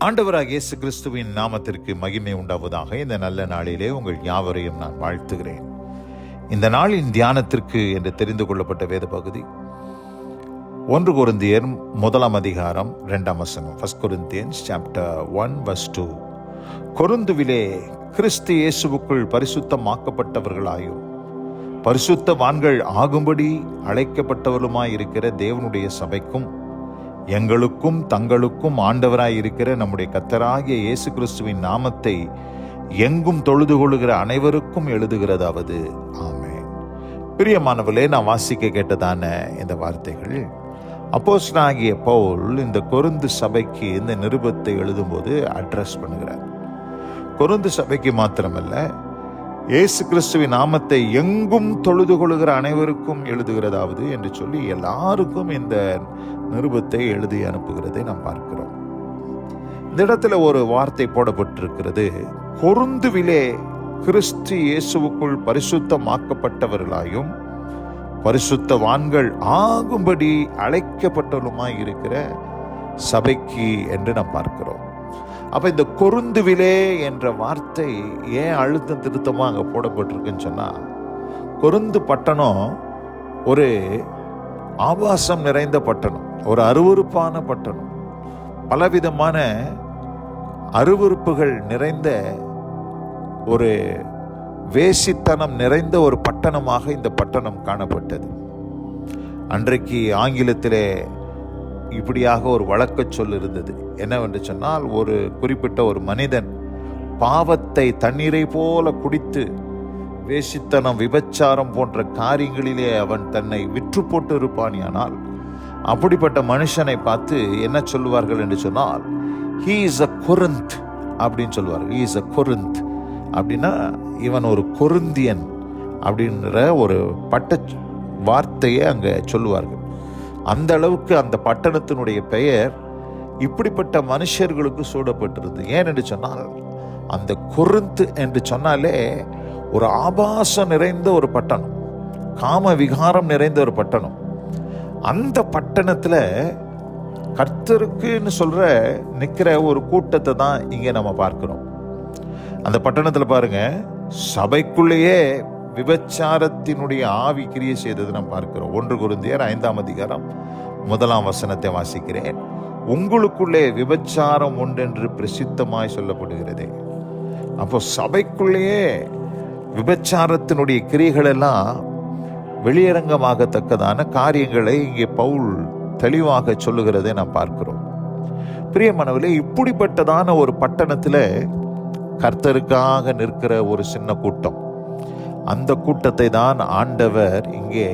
ஆண்டவராக இயேசு கிறிஸ்துவின் நாமத்திற்கு மகிமை உண்டாவதாக இந்த நல்ல நாளிலே உங்கள் யாவரையும் நான் வாழ்த்துகிறேன். இந்த நாளின் தியானத்திற்கு என்று தெரிந்து கொள்ளப்பட்ட வேத பகுதி ஒன்று குருந்தியர் முதலாம் அதிகாரம் ரெண்டாம் வசனம் first Corinthians chapter one verse two கொருந்துவிலே கிறிஸ்து இயேசுவுக்குள் பரிசுத்தமாக்கப்பட்டவர்களாயும் பரிசுத்தவான்கள் ஆகும்படி அழைக்கப்பட்டவர்களுமாய் இருக்கிற தேவனுடைய சபைக்கும் எங்களுக்கும் தங்களுக்கும் ஆண்டவராய் இருக்கிற நம்முடைய கத்தராகிய இயேசு கிறிஸ்துவின் நாமத்தை எங்கும் தொழுது கொள்கிற அனைவருக்கும் எழுதுகிறதாவது. ஆமே பிரியமானவர்களே நான் வாசிக்க கேட்டதான இந்த வார்த்தைகள். அப்போஸ்தலனாகிய பவுல் இந்த கொருந்து சபைக்கு இந்த நிருபத்தை எழுதும்போது அட்ரஸ் பண்ணுகிறார். கொருந்து சபைக்கு மாத்திரமல்ல இயேசு கிறிஸ்துவின் நாமத்தை எங்கும் தொழுது கொள்கிற அனைவருக்கும் எழுதுகிறதாவது என்று சொல்லி எல்லாருக்கும் இந்த நிருபத்தை எழுதி அனுப்புகிறதை நாம் பார்க்கிறோம். இந்த இடத்துல ஒரு வார்த்தை போடப்பட்டிருக்கிறது. கொருந்துவிலே கிறிஸ்து இயேசுவுக்குள் பரிசுத்தமாக்கப்பட்டவர்களாயும் பரிசுத்தவான்கள் ஆகும்படி அழைக்கப்பட்டவருமாய் இருக்கிற சபைக்கு என்று நாம் பார்க்கிறோம். அப்போ இந்த கொருந்துவிலே என்ற வார்த்தை ஏன் அழுத்தம் திருத்தமாக அங்கே போடப்பட்டிருக்குன்னு சொன்னால் கொருந்து பட்டணம் ஒரு ஆபாசம் நிறைந்த பட்டணம் ஒரு அருவருப்பான பட்டணம். பலவிதமான அருவருப்புகள் நிறைந்த ஒரு வேசித்தனம் நிறைந்த ஒரு பட்டணமாக இந்த பட்டணம் காணப்பட்டது. அன்றைக்கு ஆங்கிலத்திலே இப்படியாக ஒரு வழக்க சொல் இருந்தது. என்னவென்று சொன்னால் ஒரு குறிப்பிட்ட ஒரு மனிதன் பாவத்தை தண்ணீரை போல குடித்து வேஷித்தனம் விபச்சாரம் போன்ற காரியங்களிலே அவன் தன்னை விற்று போட்டு இருப்பானியானால் அப்படிப்பட்ட மனுஷனை பார்த்து என்ன சொல்லுவார்கள் என்று சொன்னால் ஹீ இஸ் அ கொருந்த் அப்படின்னு சொல்லுவார்கள். ஹீ இஸ் அ கொருந்த் அப்படின்னா இவன் ஒரு கொருந்தியன் அப்படின்ற ஒரு பட்ட வார்த்தையை அங்கே சொல்லுவார்கள். அந்த அளவுக்கு அந்த பட்டணத்தினுடைய பெயர் இப்படிப்பட்ட மனுஷர்களுக்கு சூடப்பட்டிருந்தது. ஏன் என்று சொன்னால் அந்த கொருந்து என்று சொன்னாலே ஒரு ஆபாசம் நிறைந்த ஒரு பட்டணம். காம விகாரம் நிறைந்த ஒரு பட்டணம். அந்த பட்டணத்தில் கர்த்தருக்குன்னு சொல்ற நிற்கிற ஒரு கூட்டத்தை தான் இங்கே நம்ம பார்க்கிறோம். அந்த பட்டணத்தில் பாருங்க சபைக்குள்ளேயே விபச்சாரத்தினுடைய ஆவி கிரியை செய்தது நாம் பார்க்கிறோம். ஒன்று குருந்தியர் ஐந்தாம் அதிகாரம் முதலாம் வசனத்தை வாசிக்கிறேன். உங்களுக்குள்ளே விபச்சாரம் ஒன்றென்று பிரசித்தமாய் சொல்லப்படுகிறதே. அப்போ சபைக்குள்ளேயே விபச்சாரத்தினுடைய கிரிகள் எல்லாம் வெளியரங்கமாகத்தக்கதான காரியங்களை இங்கே பவுல் தெளிவாக சொல்லுகிறதை நாம் பார்க்கிறோம். பிரியமானவர்களே இப்படிப்பட்டதான ஒரு பட்டணத்தில் கர்த்தருக்காக நிற்கிற ஒரு சின்ன கூட்டம். அந்த கூட்டத்தை தான் ஆண்டவர் இங்கே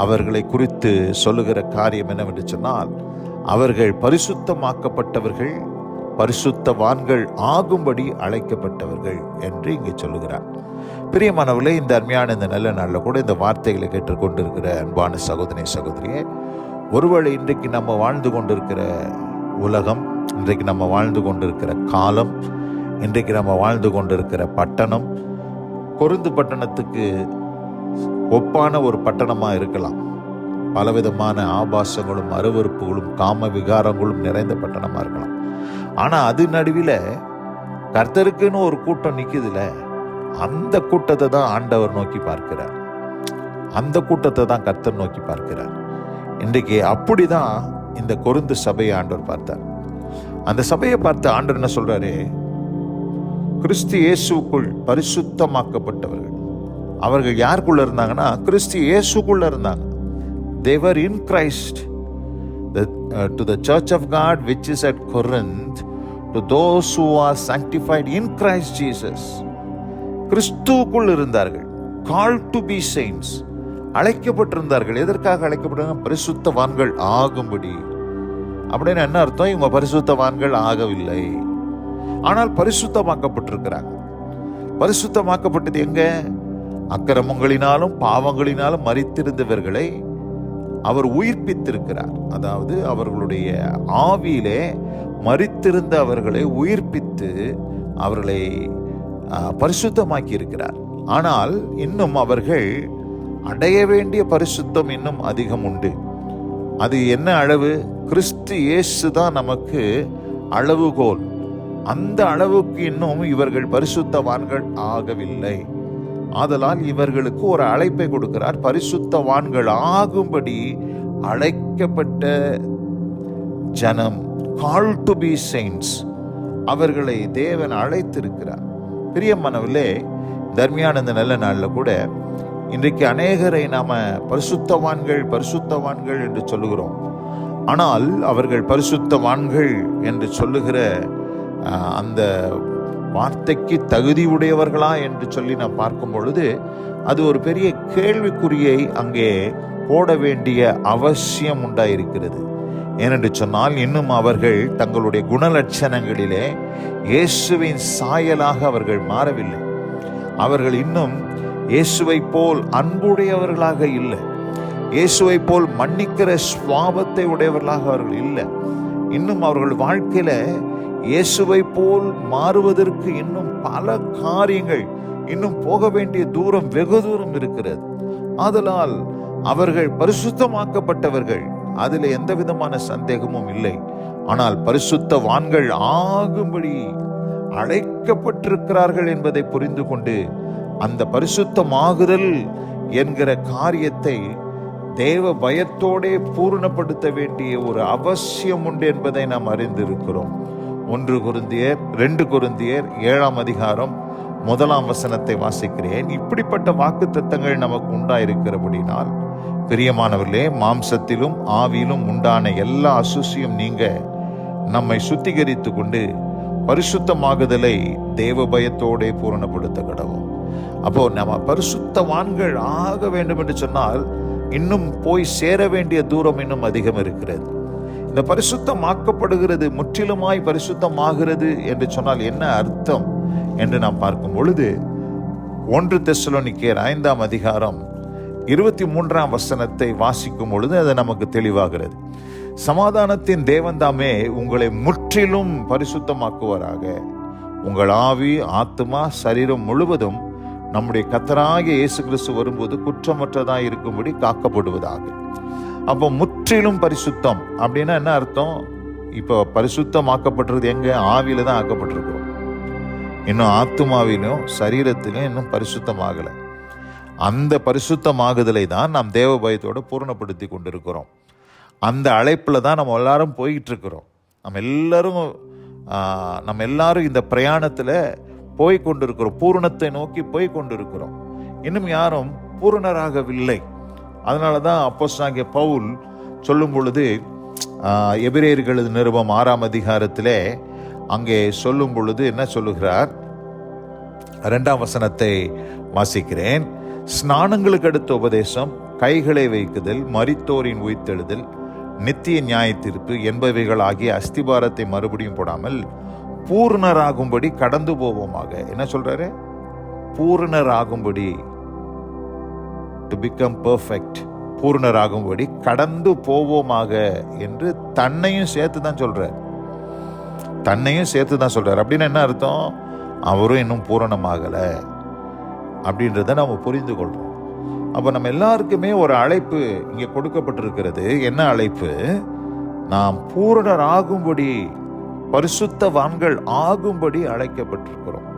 அவர்களை குறித்து சொல்லுகிற காரியம் என்னவென்று சொன்னால் அவர்கள் பரிசுத்தமாக்கப்பட்டவர்கள் பரிசுத்தவான்கள் ஆகும்படி அழைக்கப்பட்டவர்கள் என்று இங்கே சொல்லுகிறார். பிரியமானவர்களே இந்த அருமையான இந்த நல்ல நாளில் கூட இந்த வார்த்தைகளை கேட்டுக்கொண்டிருக்கிற அன்பான சகோதரி சகோதரியே ஒருவேளை இன்றைக்கு நம்ம வாழ்ந்து கொண்டிருக்கிற உலகம் இன்றைக்கு நம்ம வாழ்ந்து கொண்டிருக்கிற காலம் இன்றைக்கு நம்ம வாழ்ந்து கொண்டிருக்கிற பட்டணம் கொருந்து பட்டணத்துக்கு ஒப்பான ஒரு பட்டணமாக இருக்கலாம். பலவிதமான ஆபாசங்களும் அருவருப்புகளும் காம விகாரங்களும் நிறைந்த பட்டணமாக இருக்கலாம். ஆனால் அது நடுவில் கர்த்தருக்குன்னு ஒரு கூட்டம் நிற்குதுல அந்த கூட்டத்தை தான் ஆண்டவர் நோக்கி பார்க்கிறார். அந்த கூட்டத்தை தான் கர்த்தர் நோக்கி பார்க்கிறார். இன்றைக்கு அப்படிதான் இந்த கொருந்து சபையை ஆண்டவர் பார்த்தார். அந்த சபையை பார்த்து ஆண்டவர் என்ன சொல்கிறாரு கிறிஸ்து இயேசுக்குள் பரிசுத்தமாக்கப்பட்டவர்கள். அவர்கள் யாருக்குள்ள இருந்தாங்கன்னா கிறிஸ்து இயேசுக்குள்ள இருந்தாங்க. தேவர் in Christ to the church of God which is at Corinth to those who are sanctified in Christ Jesus கிறிஸ்துவுக்குள் இருந்தார்கள். கால் டு பி செயின்ஸ் அழைக்கப்பட்டிருந்தார்கள். எதற்காக அழைக்கப்பட்டாங்க பரிசுத்தவான்கள் ஆகும்படி. அப்படின்னு என்ன அர்த்தம்? இவங்க பரிசுத்தவான்கள் ஆகவில்லை. ஆனால் பரிசுத்தமாக்கப்பட்டிருக்கிறாங்க. பரிசுத்தமாக்கப்பட்டது எங்க? அக்கிரமங்களினாலும் பாவங்களினாலும் மறித்திருந்தவர்களை அவர் உயிர்ப்பித்திருக்கிறார். அதாவது அவர்களுடைய ஆவியிலே மறித்திருந்த அவர்களை உயிர்ப்பித்து அவர்களை பரிசுத்தமாக்கி இருக்கிறார் ஆனால் இன்னும் அவர்கள் அடைய வேண்டிய பரிசுத்தம் இன்னும் அதிகம் உண்டு. அது என்ன அளவு? கிறிஸ்து இயேசு தான் நமக்கு அளவுகோல். அந்த அளவுக்கு இன்னும் இவர்கள் பரிசுத்தவான்கள் ஆகவில்லை. ஆதலால் இவர்களுக்கு ஒரு அழைப்பை கொடுக்கிறார். பரிசுத்தவான்கள் ஆகும்படி அழைக்கப்பட்ட ஜனம் கால் டு பி செயின்ஸ் அவர்களை தேவன் அழைத்திருக்கிறார். பிரியமானவர்களே தர்மியான இந்த நல்ல நாளில் கூட இன்றைக்கு அநேகரை நாம பரிசுத்தவான்கள் பரிசுத்தவான்கள் என்று சொல்லுகிறோம். ஆனால் அவர்கள் பரிசுத்தவான்கள் என்று சொல்லுகிற அந்த வார்த்தைக்கு தகுதி உடையவர்களா என்று சொல்லி நான் பார்க்கும் பொழுது அது ஒரு பெரிய கேள்விக்குறியை அங்கே போட வேண்டிய அவசியம் உண்டாயிருக்கிறது. ஏனென்று சொன்னால் இன்னும் அவர்கள் தங்களுடைய குணலட்சணங்களிலே இயேசுவின் சாயலாக அவர்கள் மாறவில்லை. அவர்கள் இன்னும் இயேசுவை போல் அன்புடையவர்களாக இல்லை. இயேசுவை போல் மன்னிக்கிற சுவாபத்தை உடையவர்களாக அவர்கள் இல்லை. இன்னும் அவர்கள் வாழ்க்கையில இயேசுவை போல் மாறுவதற்கு இன்னும் பல காரியங்கள் இன்னும் போக வேண்டிய தூரம் வெகு தூரம் இருக்கிறது. ஆதலால் அவர்கள் பரிசுத்தமாக்கப்பட்டவர்கள். அதில் எந்த விதமான சந்தேகமும் இல்லை. ஆனால் பரிசுத்தவான்கள் ஆகும்படி அழைக்கப்பட்டிருக்கிறார்கள் என்பதை புரிந்து கொண்டு அந்த பரிசுத்தமாகுதல் என்கிற காரியத்தை தேவ பயத்தோடே பூரணப்படுத்த வேண்டிய ஒரு அவசியம் உண்டு என்பதை நாம் அறிந்திருக்கிறோம். ஒன்று குருந்தியர் ரெண்டு குருந்தியர் ஏழாம் அதிகாரம் முதலாம் வசனத்தை வாசிக்கிறேன். இப்படிப்பட்ட வாக்கு தத்தங்கள் நமக்கு உண்டாயிருக்கிறபடினால் பிரியமானவர்களே மாம்சத்திலும் ஆவியிலும் உண்டான எல்லா அசுசியும் நீங்க நம்மை சுத்திகரித்து கொண்டு பரிசுத்தமாகுதலை தேவ பயத்தோடே பூரணப்படுத்த கடவும். அப்போ நம்ம பரிசுத்தவான்கள் ஆக வேண்டும் என்று சொன்னால் இன்னும் போய் சேர வேண்டிய தூரம் இன்னும் அதிகம் இருக்கிறது. இந்த பரிசுத்தமாக்கப்படுகிறது முற்றிலுமாய் பரிசுத்தமாகிறது என்று சொன்னால் என்ன அர்த்தம் என்று நாம் பார்க்கும் பொழுது ஒன்று தெசலோனிக்கேர் ஐந்தாம் அதிகாரம் இருபத்தி மூன்றாம் வசனத்தை வாசிக்கும் பொழுது அது நமக்கு தெளிவாகிறது. சமாதானத்தின் தேவன்தாமே உங்களை முற்றிலும் பரிசுத்தமாக்குவாராக. உங்கள் ஆவி ஆத்மா சரீரம் முழுவதும் நம்முடைய கத்தராகிய இயேசு கிறிஸ்து வரும்போது குற்றமற்றதாக இருக்கும்படி காக்கப்படுவதாக. அப்போ முற்றிலும் பரிசுத்தம். அப்படின்னா என்ன அர்த்தம்? இப்போ பரிசுத்தமாக்கப்பட்டிருது எங்கே? ஆவியில தான் ஆக்கப்பட்டிருக்கிறோம். இன்னும் ஆத்துமாவிலும் சரீரத்திலும் இன்னும் பரிசுத்தமாகலை. அந்த பரிசுத்தமாகுதலை தான் நாம் தேவ பயத்தோடு பூரணப்படுத்தி கொண்டிருக்கிறோம். அந்த அழைப்பில் தான் நம்ம எல்லாரும் போய்கிட்டுருக்குறோம் நம்ம எல்லாரும் நம்ம எல்லாரும் இந்த பிரயாணத்தில் போய் கொண்டிருக்கிறோம். பூரணத்தை நோக்கி போய் கொண்டிருக்கிறோம். இன்னும் யாரும் பூரணராகவில்லை. அதனால தான் அப்போஸ் நாங்கள் பவுல் சொல்லும் பொழுது எபிரேயர்களது நிருபம் ஆறாம் அதிகாரத்திலே அங்கே சொல்லும் பொழுது என்ன சொல்லுகிறார்? ரெண்டாம் வசனத்தை வாசிக்கிறேன். ஸ்நானங்களுக்கு அடுத்த உபதேசம் கைகளை வைக்குதல் மரித்தோரின் உயிர்த்தெழுதல் நித்திய நியாய தீர்ப்பு என்பவைகள் ஆகிய அஸ்திபாரத்தை மறுபடியும் போடாமல் பூர்ணராகும்படி கடந்து போவோமாக. என்ன சொல்றாரு? பூர்ணராகும்படி டு பிகம் பர்ஃபெக்ட் பூர்ணராகும்படி கடந்து போவோமாக என்று தன்னையும் சேர்த்து தான் சொல்கிறார் தன்னையும் சேர்த்து தான் சொல்கிறார் அப்படின்னு என்ன அர்த்தம்? அவரும் இன்னும் பூரணமாகலை அப்படின்றத நம்ம புரிந்து கொள்கிறோம் அப்போ நம்ம எல்லாருக்குமே ஒரு அழைப்பு இங்கே கொடுக்கப்பட்டிருக்கிறது. என்ன அழைப்பு? நாம் பூரணர் ஆகும்படி பரிசுத்தவான்கள் ஆகும்படி அழைக்கப்பட்டிருக்கிறோம்.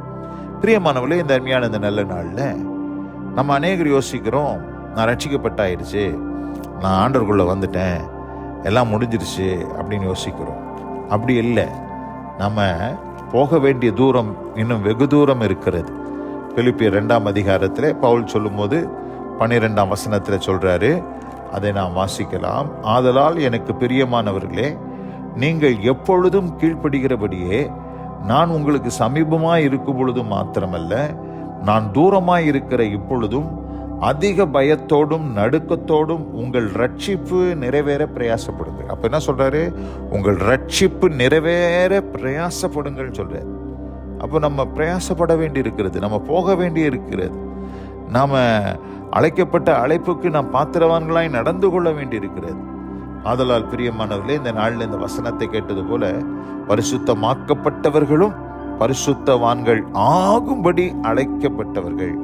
பிரியமானவர்களே இந்த அருமையான இந்த நல்ல நாளில் நம்ம அநேகர் யோசிக்கிறோம் நான் ரட்சிக்கப்பட்டாயிருச்சு நான் ஆண்டருக்குள்ளே வந்துட்டேன் எல்லாம் முடிஞ்சிருச்சு அப்படின்னு யோசிக்கிறோம். அப்படி இல்லை. நம்ம போக வேண்டிய தூரம் இன்னும் வெகு தூரம் இருக்கிறது. பிலிப்பிய ரெண்டாம் அதிகாரத்தில் பவுல் சொல்லும்போது பன்னிரெண்டாம் வசனத்தில் சொல்கிறாரு அதை நாம் வாசிக்கலாம். ஆதலால் எனக்கு பிரியமானவர்களே நீங்கள் எப்பொழுதும் கீழ்ப்படுகிறபடியே நான் உங்களுக்கு சமீபமாக இருக்கும் பொழுது மாத்திரமல்ல நான் தூரமாய் இருக்கிற இப்பொழுதும் அதிக பயத்தோடும் நடுக்கத்தோடும் உங்கள் ரட்சிப்பு நிறைவேற பிரயாசப்படுது. அப்ப என்ன சொல்றாரு? உங்கள் ரட்சிப்பு நிறைவேற பிரயாசப்படுங்கள் சொல்கிறார் அப்போ நம்ம பிரயாசப்பட வேண்டி இருக்கிறது நம்ம போக வேண்டி இருக்கிறது நாம அழைக்கப்பட்ட அழைப்புக்கு நாம் பாத்திரவான்களாய் நடந்து கொள்ள வேண்டி இருக்கிறது ஆதலால் பிரியமானவர்களே இந்த நாளில் இந்த வசனத்தை கேட்டது போல பரிசுத்தமாக்கப்பட்டவர்களும் பரிசுத்தவான்கள் ஆகும்படி அழைக்கப்பட்டவர்கள்.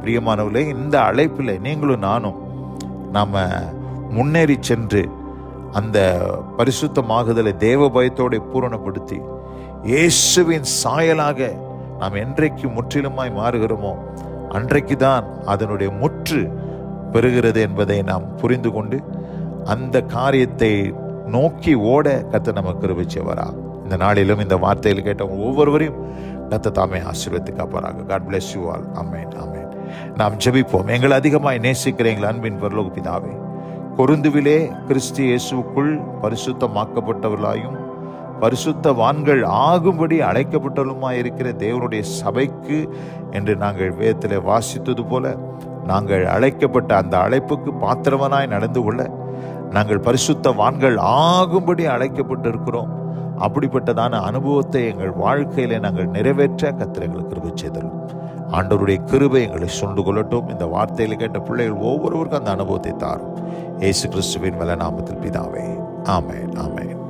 பிரியமானவர்களே இந்த அழைப்பில் நீங்களும் நானும் நாம் முன்னேறி சென்று அந்த பரிசுத்தமாகுதலை தேவ பயத்தோடு பூரணப்படுத்தி இயேசுவின் சாயலாக நாம் என்றைக்கு முற்றிலுமாய் மாறுகிறோமோ அன்றைக்கு தான் அதனுடைய முற்று பெறுகிறது என்பதை நாம் புரிந்து கொண்டு அந்த காரியத்தை நோக்கி ஓட கத்த நமக்கு கிருபிச்சவரா இந்த நாளிலும் இந்த வார்த்தையில் கேட்டவங்க ஒவ்வொருவரையும் கத்த தாமே ஆசீர்வதித்து காப்பாராக. காட் பிளஸ் யூ ஆல் அமேன் அமேன் நாம் ஜெபிப்போம். எங்களை அதிகமாக நேசிக்கிற எங்கள் அன்பின் பரலோக பிதாவே கொருந்துவிலே கிறிஸ்து இயேசுக்குள் பரிசுத்தமாக்கப்பட்டவர்களாயும் பரிசுத்தவான்கள் ஆகும்படி அழைக்கப்பட்டவருமாய் இருக்கிற தேவனுடைய சபைக்கு என்று நாங்கள் வேதத்தில் வாசித்தது போல நாங்கள் அழைக்கப்பட்ட அந்த அழைப்புக்கு பாத்திரவனாய் நடந்து கொள்ள நாங்கள் பரிசுத்தவான்கள் ஆகும்படி அழைக்கப்பட்டு இருக்கிறோம் அப்படிப்பட்டதான அனுபவத்தை எங்கள் வாழ்க்கையில நாங்கள் நிறைவேற்ற கத்திர எங்களுக்கு கிருபை செய்தலும் ஆண்டவருடைய கிருபை எங்களை சுண்டு கொள்ளட்டும். இந்த வார்த்தையில் கேட்ட பிள்ளைகள் ஒவ்வொருவருக்கும் அந்த அனுபவத்தை தாரும். ஏசு கிறிஸ்துவின் வல நாமத்தில் பிதாவே. ஆமேன் ஆமேன்.